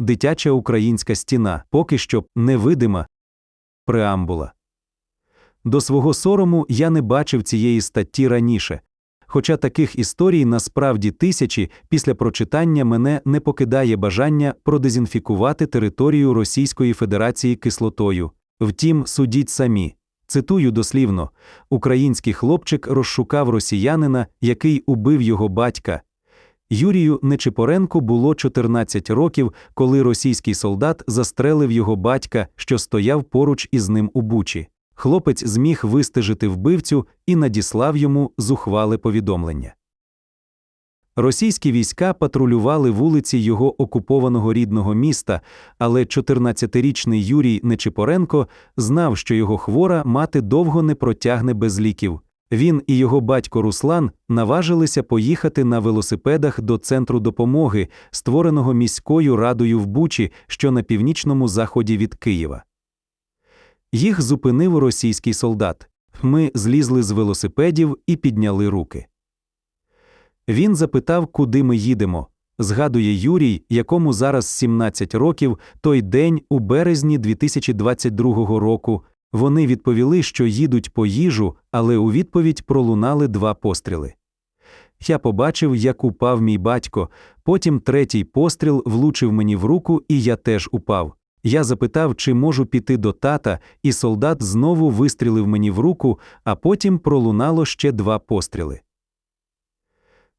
дитяча українська стіна, поки що невидима преамбула. До свого сорому я не бачив цієї статті раніше. Хоча таких історій насправді тисячі, після прочитання мене не покидає бажання продезінфікувати територію Російської Федерації кислотою. Втім, судіть самі. Цитую дослівно: український хлопчик розшукав росіянина, який убив його батька. Юрію Нечипоренку було 14 років, коли російський солдат застрелив його батька, що стояв поруч із ним у бучі. Хлопець зміг вистежити вбивцю і надіслав йому зухвале повідомлення. Російські війська патрулювали вулиці його окупованого рідного міста, але 14-річний Юрій Нечипоренко знав, що його хвора мати довго не протягне без ліків. Він і його батько Руслан наважилися поїхати на велосипедах до центру допомоги, створеного міською радою в Бучі, що на північному заході від Києва. Їх зупинив російський солдат. Ми злізли з велосипедів і підняли руки. Він запитав, куди ми їдемо. Згадує Юрій, якому зараз 17 років, той день у березні 2022 року. Вони відповіли, що їдуть по їжу, але у відповідь пролунали два постріли. Я побачив, як упав мій батько, потім третій постріл влучив мені в руку, і я теж упав. Я запитав, чи можу піти до тата, і солдат знову вистрілив мені в руку, а потім пролунало ще два постріли.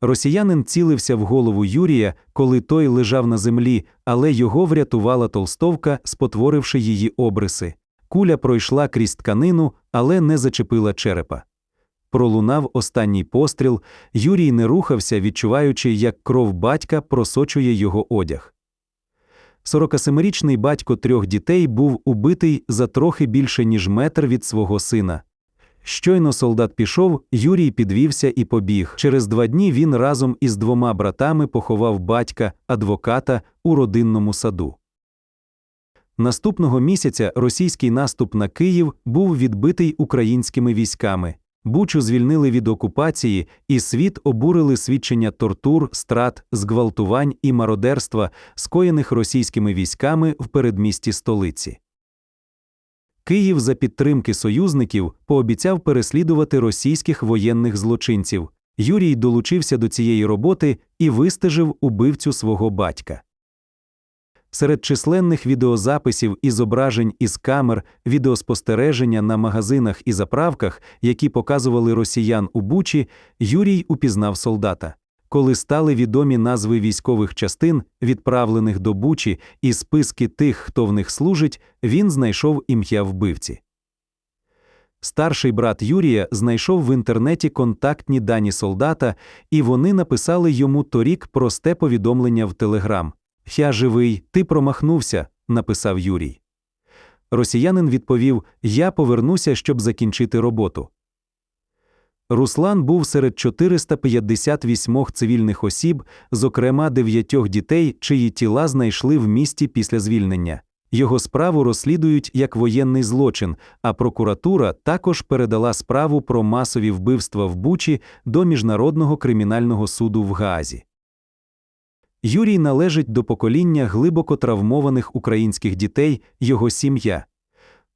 Росіянин цілився в голову Юрія, коли той лежав на землі, але його врятувала толстовка, спотворивши її обриси. Куля пройшла крізь тканину, але не зачепила черепа. Пролунав останній постріл, Юрій не рухався, відчуваючи, як кров батька просочує його одяг. 47-річний батько трьох дітей був убитий за трохи більше, ніж метр від свого сина. Щойно солдат пішов, Юрій підвівся і побіг. Через два дні він разом із двома братами поховав батька, адвоката у родинному саду. Наступного місяця російський наступ на Київ був відбитий українськими військами. Бучу звільнили від окупації, і світ обурили свідчення тортур, страт, зґвалтувань і мародерства, скоєних російськими військами в передмісті столиці. Київ за підтримки союзників пообіцяв переслідувати російських воєнних злочинців. Юрій долучився до цієї роботи і вистежив убивцю свого батька. Серед численних відеозаписів і зображень із камер відеоспостереження на магазинах і заправках, які показували росіян у Бучі, Юрій упізнав солдата. Коли стали відомі назви військових частин, відправлених до Бучі, і списки тих, хто в них служить, він знайшов ім'я вбивці. Старший брат Юрія знайшов в інтернеті контактні дані солдата, і вони написали йому торік просте повідомлення в Телеграм. Я живий, ти промахнувся, написав Юрій. Росіянин відповів: Я повернуся, щоб закінчити роботу. Руслан був серед 458 цивільних осіб, зокрема дев'ятьох дітей, чиї тіла знайшли в місті після звільнення. Його справу розслідують як воєнний злочин, а прокуратура також передала справу про масові вбивства в Бучі до Міжнародного кримінального суду в Гаазі. Юрій належить до покоління глибоко травмованих українських дітей, його сім'я,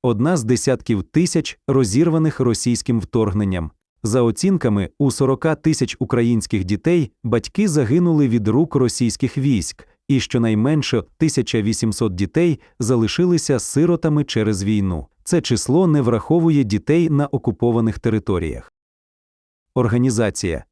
одна з десятків тисяч розірваних російським вторгненням. За оцінками, у 40 тисяч українських дітей батьки загинули від рук російських військ, і щонайменше 1800 дітей залишилися сиротами через війну. Це число не враховує дітей на окупованих територіях. Організація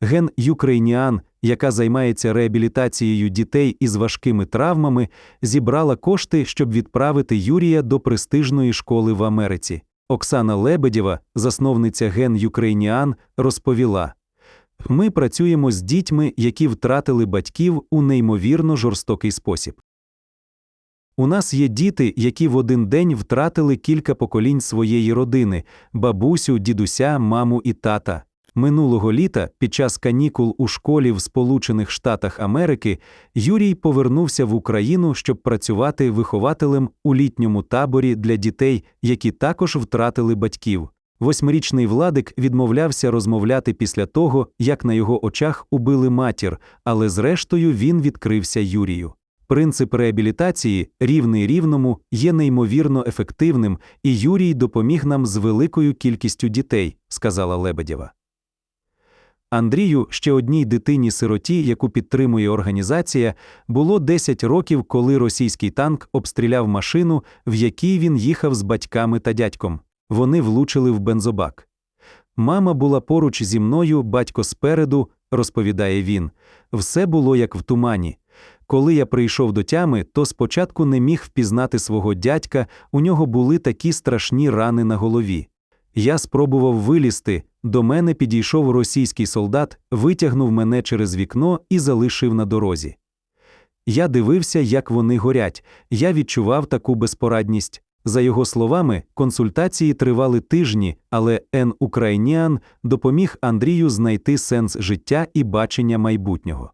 Ген Юкрейніан, яка займається реабілітацією дітей із важкими травмами, зібрала кошти, щоб відправити Юрія до престижної школи в Америці. Оксана Лебедєва, засновниця Ген Юкрейніан, розповіла: Ми працюємо з дітьми, які втратили батьків у неймовірно жорстокий спосіб. У нас є діти, які в один день втратили кілька поколінь своєї родини бабусю, дідуся, маму і тата. Минулого літа, під час канікул у школі в Сполучених Штатах Америки, Юрій повернувся в Україну, щоб працювати вихователем у літньому таборі для дітей, які також втратили батьків. Восьмирічний владик відмовлявся розмовляти після того, як на його очах убили матір, але зрештою він відкрився Юрію. Принцип реабілітації, рівний рівному, є неймовірно ефективним, і Юрій допоміг нам з великою кількістю дітей, сказала Лебедєва. Андрію, ще одній дитині сироті, яку підтримує організація, було 10 років, коли російський танк обстріляв машину, в якій він їхав з батьками та дядьком. Вони влучили в бензобак. Мама була поруч зі мною, батько спереду, розповідає він. Все було як в тумані. Коли я прийшов до тями, то спочатку не міг впізнати свого дядька, у нього були такі страшні рани на голові. Я спробував вилізти, до мене підійшов російський солдат, витягнув мене через вікно і залишив на дорозі. Я дивився, як вони горять, я відчував таку безпорадність. За його словами, консультації тривали тижні, але Ен Україніан допоміг Андрію знайти сенс життя і бачення майбутнього.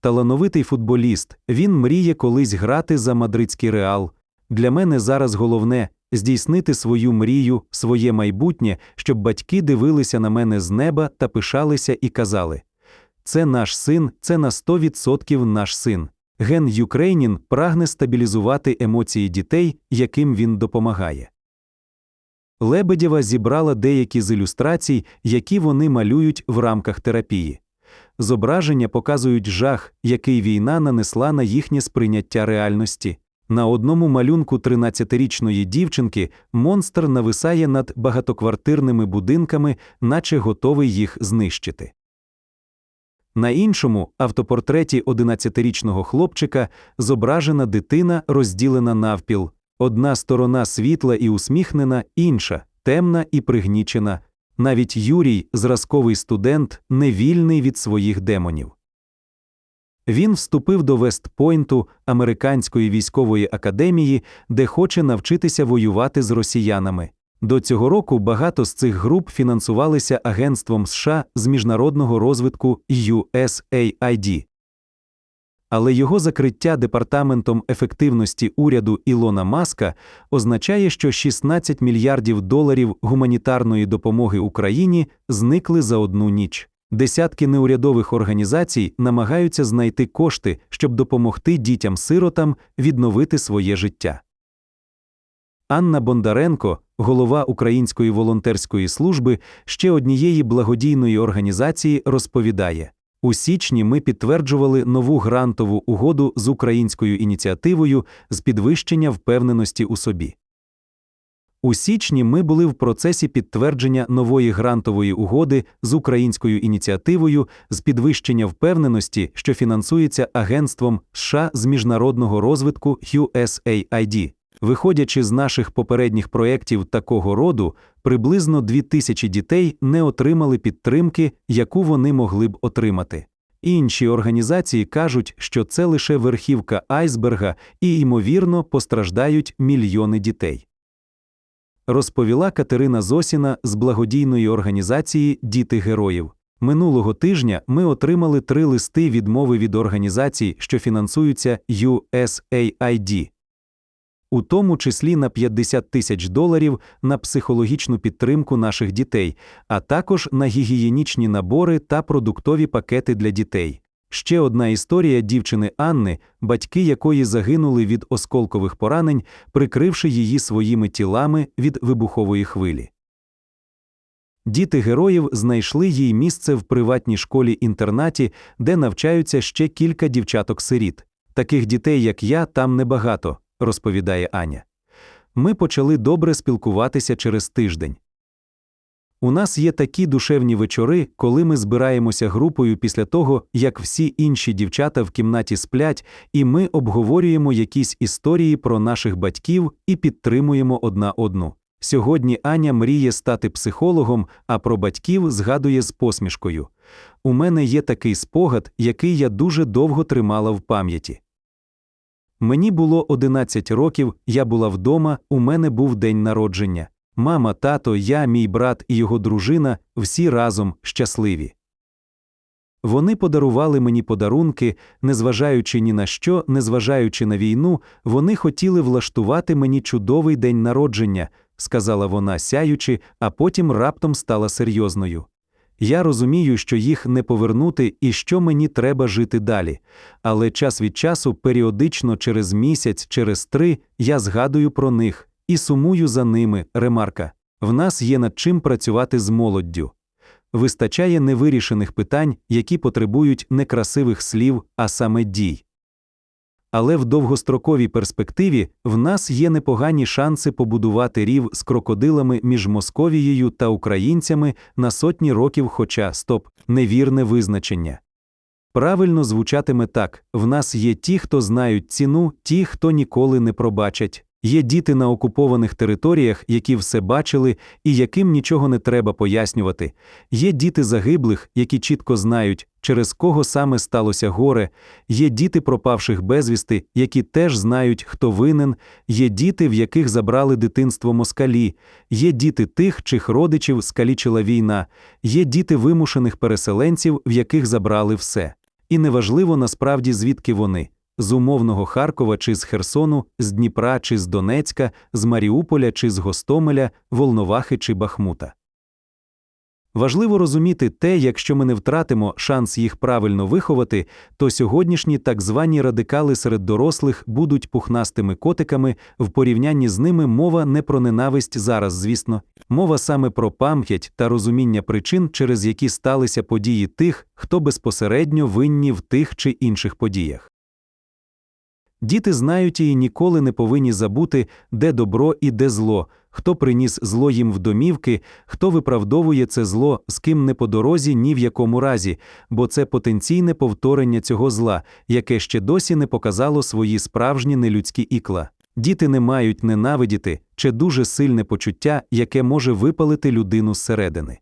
Талановитий футболіст, він мріє колись грати за мадридський реал. Для мене зараз головне здійснити свою мрію, своє майбутнє, щоб батьки дивилися на мене з неба та пишалися і казали: це наш син, це на 100% наш син. Ген Юкрейнін прагне стабілізувати емоції дітей, яким він допомагає. Лебедєва зібрала деякі з ілюстрацій, які вони малюють в рамках терапії. Зображення показують жах, який війна нанесла на їхнє сприйняття реальності. На одному малюнку 13-річної дівчинки монстр нависає над багатоквартирними будинками, наче готовий їх знищити. На іншому автопортреті 11-річного хлопчика зображена дитина, розділена навпіл. Одна сторона світла і усміхнена, інша темна і пригнічена. Навіть Юрій, зразковий студент, не вільний від своїх демонів. Він вступив до Вестпойнту американської військової академії, де хоче навчитися воювати з росіянами. До цього року багато з цих груп фінансувалися Агентством США з міжнародного розвитку USAID. Але його закриття департаментом ефективності уряду Ілона Маска означає, що 16 мільярдів доларів гуманітарної допомоги Україні зникли за одну ніч. Десятки неурядових організацій намагаються знайти кошти, щоб допомогти дітям-сиротам відновити своє життя. Анна Бондаренко, голова Української волонтерської служби ще однієї благодійної організації, розповідає у січні ми підтверджували нову грантову угоду з українською ініціативою з підвищення впевненості у собі. У січні ми були в процесі підтвердження нової грантової угоди з українською ініціативою з підвищення впевненості, що фінансується Агентством США з міжнародного розвитку USAID. Виходячи з наших попередніх проєктів такого роду, приблизно 2000 дітей не отримали підтримки, яку вони могли б отримати. Інші організації кажуть, що це лише верхівка айсберга і, ймовірно, постраждають мільйони дітей. Розповіла Катерина Зосіна з благодійної організації Діти героїв. Минулого тижня ми отримали три листи відмови від організацій, що фінансуються USAID у тому числі на 50 тисяч доларів на психологічну підтримку наших дітей, а також на гігієнічні набори та продуктові пакети для дітей. Ще одна історія дівчини Анни, батьки якої загинули від осколкових поранень, прикривши її своїми тілами від вибухової хвилі. Діти героїв знайшли їй місце в приватній школі інтернаті, де навчаються ще кілька дівчаток сиріт. Таких дітей, як я, там небагато розповідає Аня. Ми почали добре спілкуватися через тиждень. У нас є такі душевні вечори, коли ми збираємося групою після того, як всі інші дівчата в кімнаті сплять, і ми обговорюємо якісь історії про наших батьків і підтримуємо одна одну. Сьогодні Аня мріє стати психологом, а про батьків згадує з посмішкою. У мене є такий спогад, який я дуже довго тримала в пам'яті. Мені було 11 років, я була вдома, у мене був день народження. Мама, тато, я, мій брат і його дружина всі разом щасливі. Вони подарували мені подарунки, незважаючи ні на що, незважаючи на війну, вони хотіли влаштувати мені чудовий день народження, сказала вона, сяючи, а потім раптом стала серйозною. Я розумію, що їх не повернути і що мені треба жити далі. Але час від часу, періодично через місяць, через три, я згадую про них і сумую за ними. Ремарка. В нас є над чим працювати з молоддю. Вистачає невирішених питань, які потребують не красивих слів, а саме дій. Але в довгостроковій перспективі в нас є непогані шанси побудувати рів з крокодилами між Московією та українцями на сотні років, хоча стоп, невірне визначення. Правильно звучатиме так: в нас є ті, хто знають ціну, ті, хто ніколи не пробачать. Є діти на окупованих територіях, які все бачили і яким нічого не треба пояснювати. Є діти загиблих, які чітко знають, через кого саме сталося горе. Є діти пропавших безвісти, які теж знають, хто винен. Є діти, в яких забрали дитинство москалі. Є діти тих, чих родичів скалічила війна. Є діти вимушених переселенців, в яких забрали все. І неважливо насправді звідки вони з умовного Харкова чи з Херсону, з Дніпра чи з Донецька, з Маріуполя чи з Гостомеля, Волновахи чи Бахмута. Важливо розуміти те, якщо ми не втратимо шанс їх правильно виховати, то сьогоднішні так звані радикали серед дорослих будуть пухнастими котиками, в порівнянні з ними мова не про ненависть зараз, звісно, мова саме про пам'ять та розуміння причин, через які сталися події тих, хто безпосередньо винні в тих чи інших подіях. Діти знають і ніколи не повинні забути, де добро і де зло, хто приніс зло їм в домівки, хто виправдовує це зло, з ким не по дорозі ні в якому разі, бо це потенційне повторення цього зла, яке ще досі не показало свої справжні нелюдські ікла. Діти не мають ненавидіти чи дуже сильне почуття, яке може випалити людину зсередини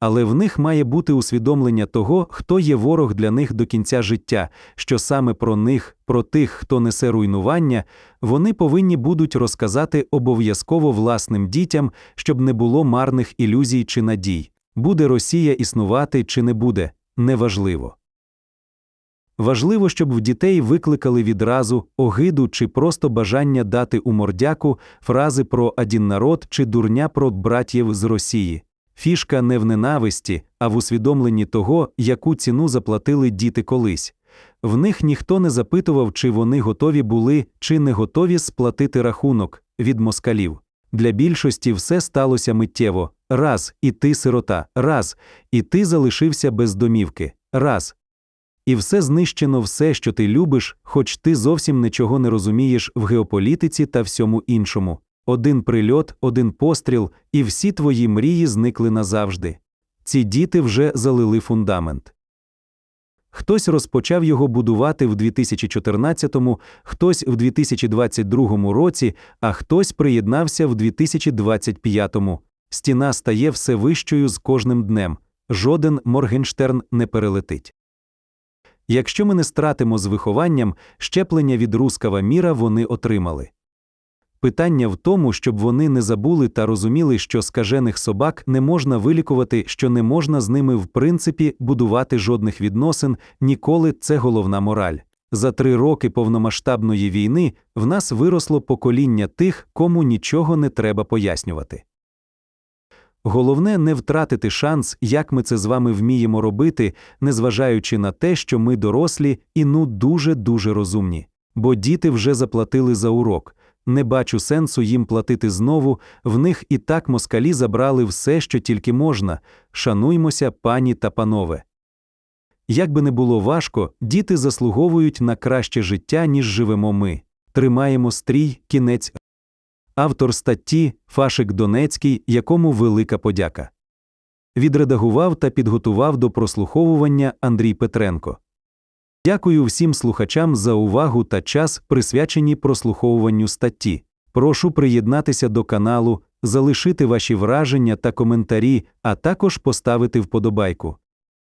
але в них має бути усвідомлення того, хто є ворог для них до кінця життя, що саме про них, про тих, хто несе руйнування, вони повинні будуть розказати обов'язково власним дітям, щоб не було марних ілюзій чи надій. Буде Росія існувати чи не буде, неважливо. Важливо, щоб в дітей викликали відразу огиду чи просто бажання дати у мордяку фрази про один народ чи дурня про братів з Росії. Фішка не в ненависті, а в усвідомленні того, яку ціну заплатили діти колись. В них ніхто не запитував, чи вони готові були, чи не готові сплатити рахунок від москалів. Для більшості все сталося миттєво раз, і ти сирота, раз, і ти залишився без домівки, раз. І все знищено, все, що ти любиш, хоч ти зовсім нічого не розумієш в геополітиці та всьому іншому. Один прильот, один постріл, і всі твої мрії зникли назавжди. Ці діти вже залили фундамент. Хтось розпочав його будувати в 2014-му, хтось в 2022 році, а хтось приєднався в 2025-му. Стіна стає все вищою з кожним днем. Жоден Моргенштерн не перелетить. Якщо ми не стратимо з вихованням, щеплення від рускава міра вони отримали. Питання в тому, щоб вони не забули та розуміли, що скажених собак не можна вилікувати, що не можна з ними в принципі будувати жодних відносин, ніколи це головна мораль. За три роки повномасштабної війни в нас виросло покоління тих, кому нічого не треба пояснювати. Головне не втратити шанс, як ми це з вами вміємо робити, незважаючи на те, що ми дорослі і ну дуже дуже розумні, бо діти вже заплатили за урок. Не бачу сенсу їм платити знову, в них і так москалі забрали все, що тільки можна. Шануймося, пані та панове. Як би не було важко, діти заслуговують на краще життя, ніж живемо ми. Тримаємо стрій, кінець. Автор статті Фашик Донецький, якому велика подяка. Відредагував та підготував до прослуховування Андрій Петренко. Дякую всім слухачам за увагу та час, присвячені прослуховуванню статті. Прошу приєднатися до каналу, залишити ваші враження та коментарі, а також поставити вподобайку.